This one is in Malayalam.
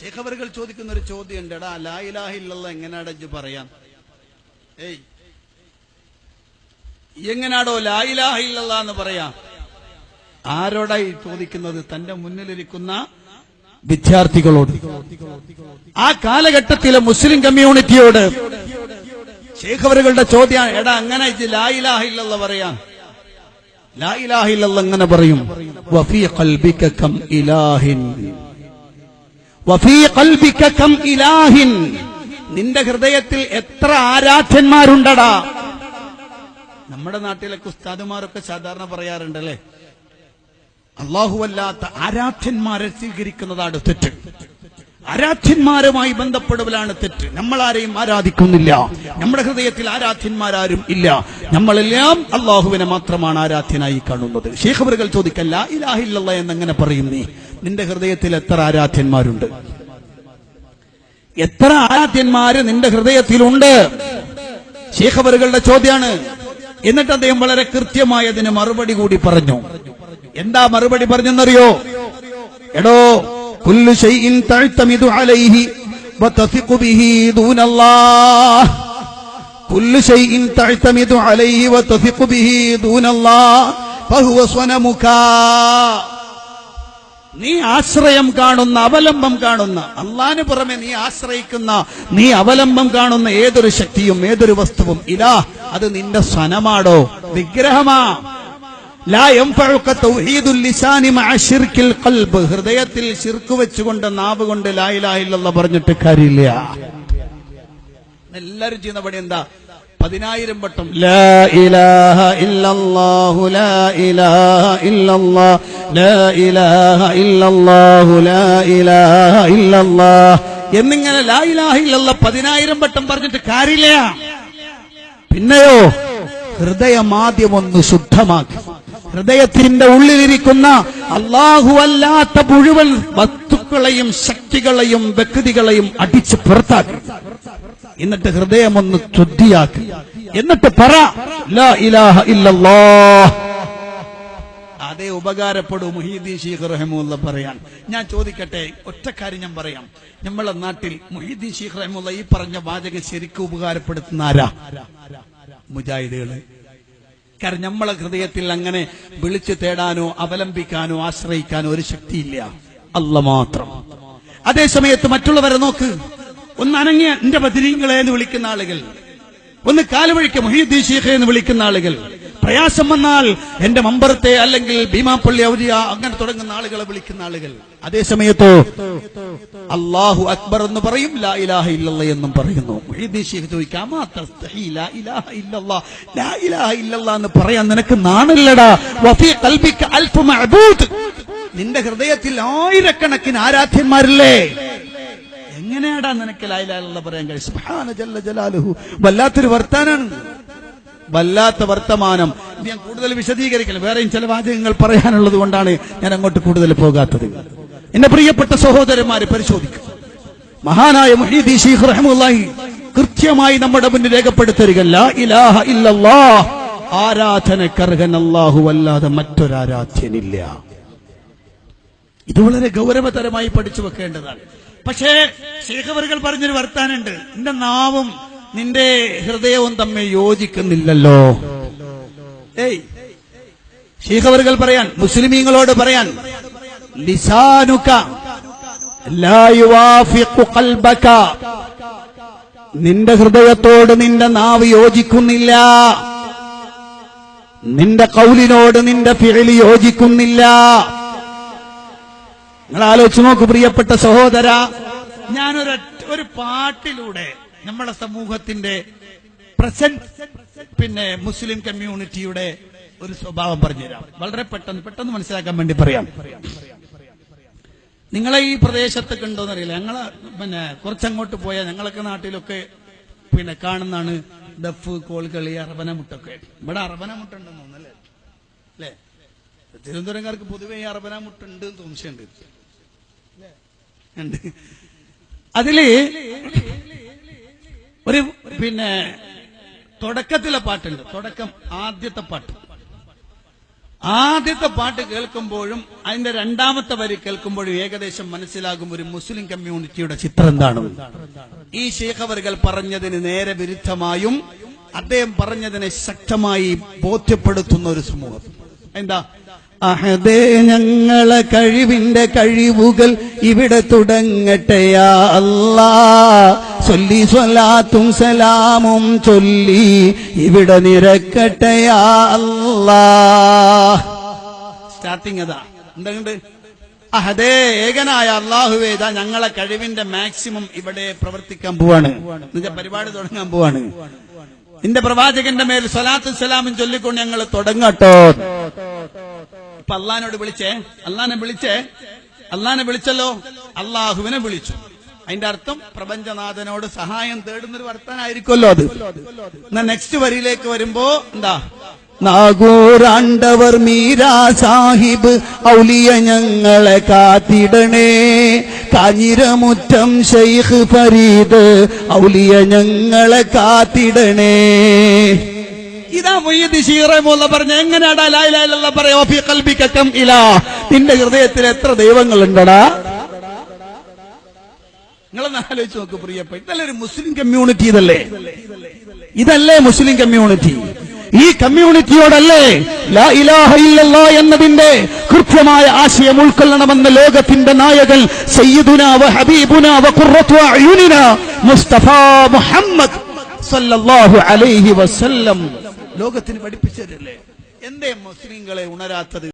ശേഖവറുകൾ ചോദിക്കുന്ന ഒരു ചോദ്യം ഉണ്ട് എടാ ലാ ഇലാഹ ഇല്ലല്ല എങ്ങനെയാടാ ഇജ്ജ് പറയാം? ഏയ്. എങ്ങനാടോ ലായിലാഹില്ല എന്ന് പറയാം? ആരോടായി ചോദിക്കുന്നത്? തന്റെ മുന്നിലിരിക്കുന്ന വിദ്യാർത്ഥികളോട്. ആ കാലഘട്ടത്തിലെ മുസ്ലിം കമ്മ്യൂണിറ്റിയോട്. ശേഖവറുകളുടെ ചോദ്യം എടാ അങ്ങനെ ലായിലാഹില്ല പറയാം? ലായിലാഹില്ല എങ്ങനെ പറയും. ഇലാഹിൻ. ഇലാഹിൻ. നിന്റെ ഹൃദയത്തിൽ എത്ര ആരാധ്യന്മാരുണ്ടടാ? നമ്മുടെ നാട്ടിലൊക്കെ ഉസ്താദുമാരൊക്കെ സാധാരണ പറയാറുണ്ടല്ലേ? അള്ളാഹുവല്ലാത്ത ആരാധ്യന്മാരെ സ്വീകരിക്കുന്നതാണ് തെറ്റ്. ആരാധ്യന്മാരുമായി ബന്ധപ്പെടലാണ് തെറ്റ്. നമ്മൾ ആരെയും ആരാധിക്കുന്നില്ല. നമ്മുടെ ഹൃദയത്തിൽ ആരാധ്യന്മാരാരും ഇല്ല. നമ്മളെല്ലാം അള്ളാഹുവിനെ മാത്രമാണ് ആരാധ്യനായി കാണുന്നത്. ശേഖബറുകൾ ചോദിക്കല്ല ഇലാഹില്ല എന്നങ്ങനെ പറയും നീ. നിന്റെ ഹൃദയത്തിൽ എത്ര ആരാധ്യന്മാരുണ്ട്? എത്ര ആരാധ്യന്മാര് നിന്റെ ഹൃദയത്തിലുണ്ട്? ശേഖബറുകളുടെ ചോദ്യമാണ് എന്നിട്ട് അദ്ദേഹം വളരെ കൃത്യമായി അതിന് മറുപടി കൂടി പറഞ്ഞു. എന്താ മറുപടി പറഞ്ഞെന്നറിയോ? എടോ കുല്ലു തഅ്തമിദു അലൈഹി ബിഹി തഅ്തമിദു അലൈഹി ബിഹി ഫഹുവ നീ ആശ്രയം കാണുന്ന അവലംബം കാണുന്ന അള്ളാന് പുറമെ നീ ആശ്രയിക്കുന്ന നീ അവലംബം കാണുന്ന ഏതൊരു ശക്തിയും ഏതൊരു വസ്തുവും ഇലാ അത് നിന്റെ സ്വനമാടോ വിഗ്രഹമാ. ഹൃദയത്തിൽ ശിർക്ക് വെച്ചുകൊണ്ട് നാവ് കൊണ്ട് ലാ ഇലാഹ ഇല്ലല്ലാഹ് പറഞ്ഞിട്ട് കാര്യമില്ല. എല്ലാരും ചെയ്യുന്ന പണി എന്താ? പതിനായിരം വട്ടം. ലാ ഇലാഹ ഇല്ലല്ലാഹു ലാ ഇലാഹ ഇല്ലല്ലാഹ് ലാ ഇലാഹ ഇല്ലല്ലാഹു ലാ ഇലാഹ ഇല്ലല്ലാഹ്. എന്നിങ്ങനെ ലാ ഇലാഹ ഇല്ലല്ലാഹ് പതിനായിരം വട്ടം പറഞ്ഞിട്ട് കാര്യമില്ല. പിന്നെയോ? ഹൃദയം ആദ്യം ഒന്ന് ശുദ്ധമാക്കി. ഹൃദയത്തിന്റെ ഉള്ളിലിരിക്കുന്ന അല്ലാഹുവല്ലാത്ത മുഴുവൻ വസ്തുക്കളെയും ശക്തികളെയും വ്യക്തികളെയും അടിച്ച് പുറത്താക്കി. എന്നിട്ട് ഹൃദയം ഒന്ന് ശുദ്ധിയാക്കി. എന്നിട്ട് പറ ഇലാഹ അതേ ഉപകാരപ്പെടും മുഹീദ്ദീൻ ഷീഖ് റഹമുല്ല പറയാൻ. ഞാൻ ചോദിക്കട്ടെ ഒറ്റ കാര്യം ഞാൻ പറയാം. നമ്മളെ നാട്ടിൽ മുഹീദ്ദീൻ ഷീഖ് റഹമുല്ല ഈ പറഞ്ഞ വാചകം ശരിക്കും ഉപകാരപ്പെടുത്തുന്ന ആരാ? മുജാഹിദുകൾ കാരണം നമ്മളെ ഹൃദയത്തിൽ അങ്ങനെ വിളിച്ചു തേടാനോ അവലംബിക്കാനോ ആശ്രയിക്കാനോ ഒരു ശക്തിയില്ല. അല്ല മാത്രം. അതേ സമയത്ത് മറ്റുള്ളവരെ നോക്ക്. ഒന്ന് അനങ്ങിയ എന്റെ ബദിരീങ്ങളെ എന്ന് വിളിക്കുന്ന ആളുകൾ. ഒന്ന് കാലുവഴിക്ക് മുഹീദ്ദീൻ എന്ന് വിളിക്കുന്ന ആളുകൾ. പ്രയാസം വന്നാൽ എന്റെ മമ്പറത്തെ അല്ലെങ്കിൽ ഭീമാപ്പള്ളി ഔരിയ അങ്ങനെ തുടങ്ങുന്ന ആളുകളെ വിളിക്കുന്ന ആളുകൾ. അതേ സമയത്തോ അള്ളാഹു അക്ബർ എന്ന് പറയും ലാ ഇലാഹ ഇല്ലല്ല എന്നും പറയുന്നു. മുഹീദ്ദീൻ ഷീഖ് ചോദിക്കാം "അമാ തസ്തഹി ലാ ഇലാഹ ഇല്ലല്ലാ, ലാ ഇലാഹ ഇല്ലല്ലാ എന്ന് പറയാൻ നിനക്ക് നാണില്ലടാ. നിന്റെ ഹൃദയത്തിൽ ആയിരക്കണക്കിന് ആരാധ്യന്മാരില്ലേ? എങ്ങനെയാടാ നിനക്ക് ലായിലാലുള്ള പറയാൻ ജലാലുഹു. വല്ലാത്തൊരു വർത്താനാണ്. വല്ലാത്ത വർത്തമാനം. ഞാൻ കൂടുതൽ വിശദീകരിക്കണം വേറെയും ചില വാചകങ്ങൾ പറയാനുള്ളത് കൊണ്ടാണ് ഞാൻ അങ്ങോട്ട് കൂടുതൽ പോകാത്തത്. എന്റെ പ്രിയപ്പെട്ട സഹോദരന്മാരെ പരിശോധിക്കും. മഹാനായ മുഹീദി ഷീഖ് റഹ്മുല്ലാഹി കൃത്യമായി നമ്മുടെ മുന്നിൽ രേഖപ്പെടുത്തരുക ലാ ഇലാഹ ഇല്ലല്ലാഹ് ആരാധനക്കർഹൻ അല്ലാഹു അല്ലാതെ മറ്റൊരാരാധ്യനില്ല. ഇത് വളരെ ഗൗരവതരമായി പഠിച്ചു വെക്കേണ്ടതാണ്. പക്ഷേ ശേഖവറുകൾ പറഞ്ഞൊരു വർത്താനുണ്ട്. നിന്റെ നാവും നിന്റെ ഹൃദയവും തമ്മിൽ യോജിക്കുന്നില്ലല്ലോ. ഏയ് ശേഖവറുകൾ പറയാൻ മുസ്ലിമീങ്ങളോട് പറയാൻ ലിസാനുക നിന്റെ ഹൃദയത്തോട് നിന്റെ നാവ് യോജിക്കുന്നില്ല. നിന്റെ കൗലിനോട് നിന്റെ ഫിഴലി യോജിക്കുന്നില്ല. നിങ്ങൾ ആലോചിച്ച് നോക്കൂ പ്രിയപ്പെട്ട സഹോദര. ഞാനൊരു ഒരു പാട്ടിലൂടെ നമ്മുടെ സമൂഹത്തിന്റെ പ്രസന്റ് പിന്നെ മുസ്ലിം കമ്മ്യൂണിറ്റിയുടെ ഒരു സ്വഭാവം പറഞ്ഞുതരാം. വളരെ പെട്ടെന്ന് പെട്ടെന്ന് മനസ്സിലാക്കാൻ വേണ്ടി പറയാം. നിങ്ങളെ ഈ പ്രദേശത്തൊക്കെ ഉണ്ടോന്ന് അറിയില്ല ഞങ്ങളെ പിന്നെ കുറച്ചങ്ങോട്ട് പോയാൽ ഞങ്ങളൊക്കെ നാട്ടിലൊക്കെ പിന്നെ കാണുന്നതാണ് ദഫ് കോൾകളി അറബനമുട്ടൊക്കെ. ഇവിടെ അറബനമുട്ടുണ്ടെന്ന് തോന്നുന്നു അല്ലേ? അല്ലേ? തിരുവനന്തപുരംകാർക്ക് പൊതുവെ ഈ അറബനമുട്ടുണ്ട് സംശയമുണ്ട് അതിൽ ഒരു പിന്നെ തുടക്കത്തിലെ പാട്ടുണ്ട്. തുടക്കം ആദ്യത്തെ പാട്ട്. ആദ്യത്തെ പാട്ട് കേൾക്കുമ്പോഴും അതിന്റെ രണ്ടാമത്തെ വരി കേൾക്കുമ്പോഴും ഏകദേശം മനസ്സിലാകും ഒരു മുസ്ലിം കമ്മ്യൂണിറ്റിയുടെ ചിത്രം എന്താണ്. ഈ ശേഖവറുകൾ പറഞ്ഞതിന് നേരെ വിരുദ്ധമായും അദ്ദേഹം പറഞ്ഞതിനെ ശക്തമായി ബോധ്യപ്പെടുത്തുന്ന ഒരു സമൂഹം. എന്താ? അഹദേ ഞങ്ങളെ കഴിവിന്റെ കഴിവുകൾ ഇവിടെ തുടങ്ങട്ടെയാ അല്ലാ ചൊല്ലി സ്വലാത്തും സലാമും ചൊല്ലി ഇവിടെ നിരക്കട്ടെയാ അല്ലാ സ്റ്റാർട്ടിങ് അതാ. എന്തുണ്ട്? അഹദേ ഏകനായ അള്ളാഹുവേ ഇതാ ഞങ്ങളെ കഴിവിന്റെ മാക്സിമം ഇവിടെ പ്രവർത്തിക്കാൻ പോവാണ്. നിന്റെ പരിപാടി തുടങ്ങാൻ പോവാണ്. നിന്റെ പ്രവാചകന്റെ മേൽ സ്വലാത്തും സലാമും ചൊല്ലിക്കൊണ്ട് ഞങ്ങൾ തുടങ്ങട്ടോ. ഇപ്പൊ അള്ളഹാനോട് വിളിച്ചേ? അള്ളഹാനെ വിളിച്ചേ? അള്ളഹാനെ വിളിച്ചല്ലോ? അള്ളാഹുവിനെ വിളിച്ചു. അതിന്റെ അർത്ഥം പ്രപഞ്ചനാഥനോട് സഹായം തേടുന്ന തേടുന്നൊരു വർത്താനായിരിക്കുമല്ലോ അത്. എന്നാ നെക്സ്റ്റ് വരിയിലേക്ക് വരുമ്പോ എന്താ? നാഗൂറാണ്ടവർ മീരാ സാഹിബ് ഔലിയ ഞങ്ങളെ കാത്തിടണേ. കാഞ്ഞിരമുറ്റം ഷെയ്ഖ് ഫരീദ് ഔലിയ ഞങ്ങളെ കാത്തിടണേ. ഇതാ മൊയ്യദ് ഷീറമുള്ള പറഞ്ഞ എങ്ങനെയാടാ ലായിലായില്ല പറയാ ഓഫി ഖൽബിക കം ഇലാ. നിന്റെ ഹൃദയത്തിൽ എത്ര ദൈവങ്ങളുണ്ടടാ? നിങ്ങളൊന്ന് ആലോചിച്ച് നോക്ക് പ്രിയപ്പ ഇതല്ലേ ഒരു മുസ്ലിം കമ്മ്യൂണിറ്റി ഇതല്ലേ? ഇതല്ലേ മുസ്ലിം കമ്മ്യൂണിറ്റി ഈ കമ്മ്യൂണിറ്റിയോടല്ലേ ലാ ഇലാഹ ഇല്ലല്ലാ എന്നതിന്റെ കൃത്യമായ ആശയം ഉൾക്കൊള്ളണമെന്ന ലോകത്തിന്റെ നായകൻ സയ്യിദുന വ ഹബീബുന വ ഖുർറത്തു അയുനിന മുസ്തഫ മുഹമ്മദ് സല്ലല്ലാഹു അലൈഹി വസല്ലം. ലോകത്തിന് പഠിപ്പിച്ചതല്ലേ എന്തേ മുസ്ലിങ്ങളെ ഉണരാത്തത്?